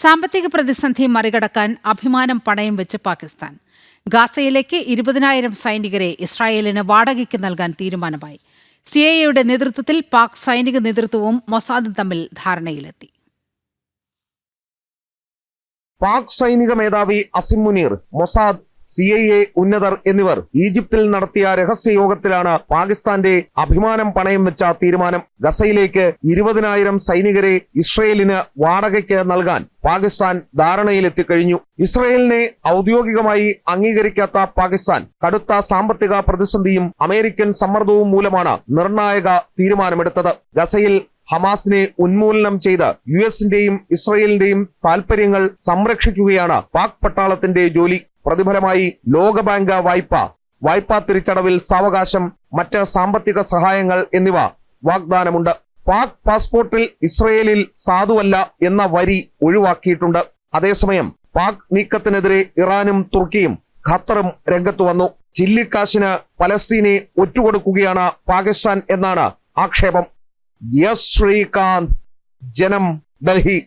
സാമ്പത്തിക പ്രതിസന്ധി മറികടക്കാൻ അഭിമാനം പണയം വെച്ച് പാകിസ്ഥാൻ. ഗാസയിലേക്ക് ഇരുപതിനായിരം സൈനികരെ ഇസ്രായേലിന് വാടകയ്ക്ക് നൽകാൻ തീരുമാനമായി. സി ഐ എയുടെ നേതൃത്വത്തിൽ പാക് സൈനിക നേതൃത്വവും മൊസാദും തമ്മിൽ ധാരണയിലെത്തി. പാക് സൈനിക മേധാവി Asim Munir Mossad C I A ഉന്നതർ എന്നിവർ ഈജിപ്തിൽ നടത്തിയ രഹസ്യ യോഗത്തിലാണ് പാകിസ്ഥാന്റെ അഭിമാനം പണയം വെച്ച തീരുമാനം. ഗസയിലേക്ക് ഇരുപതിനായിരം സൈനികരെ ഇസ്രയേലിന് വാടകയ്ക്ക് നൽകാൻ പാകിസ്ഥാൻ ധാരണയിലെത്തിക്കഴിഞ്ഞു. ഇസ്രയേലിനെ ഔദ്യോഗികമായി അംഗീകരിക്കാത്ത പാകിസ്ഥാൻ കടുത്ത സാമ്പത്തിക പ്രതിസന്ധിയും അമേരിക്കൻ സമ്മർദ്ദവും മൂലമാണ് നിർണായക തീരുമാനമെടുത്തത്. ഗസയിൽ ഹമാസിനെ ഉന്മൂലനം ചെയ്ത് യു എസിന്റെയും ഇസ്രയേലിന്റെയും താൽപര്യങ്ങൾ സംരക്ഷിക്കുകയാണ് പാക് പട്ടാളത്തിന്റെ ജോലി. പ്രതിഫലമായി ലോകബാങ്ക് വായ്പ. വായ്പാ തിരിച്ചടവിൽ സാവകാശം മറ്റ് സാമ്പത്തിക സഹായങ്ങൾ എന്നിവ വാഗ്ദാനമുണ്ട്. പാക് പാസ്പോർട്ടിൽ ഇസ്രയേലിൽ സാധുവല്ല എന്ന വരി ഒഴിവാക്കിയിട്ടുണ്ട്. അതേസമയം പാക് നീക്കത്തിനെതിരെ ഇറാനും തുർക്കിയും ഖത്തറും രംഗത്തു വന്നു. ചില്ലിക്കാശിന് പലസ്തീനെ ഒറ്റുകൊടുക്കുകയാണ് പാകിസ്ഥാൻ എന്നാണ് ആക്ഷേപം. ఎస్ శ్రీకాంత్ జనం ఢిల్లీ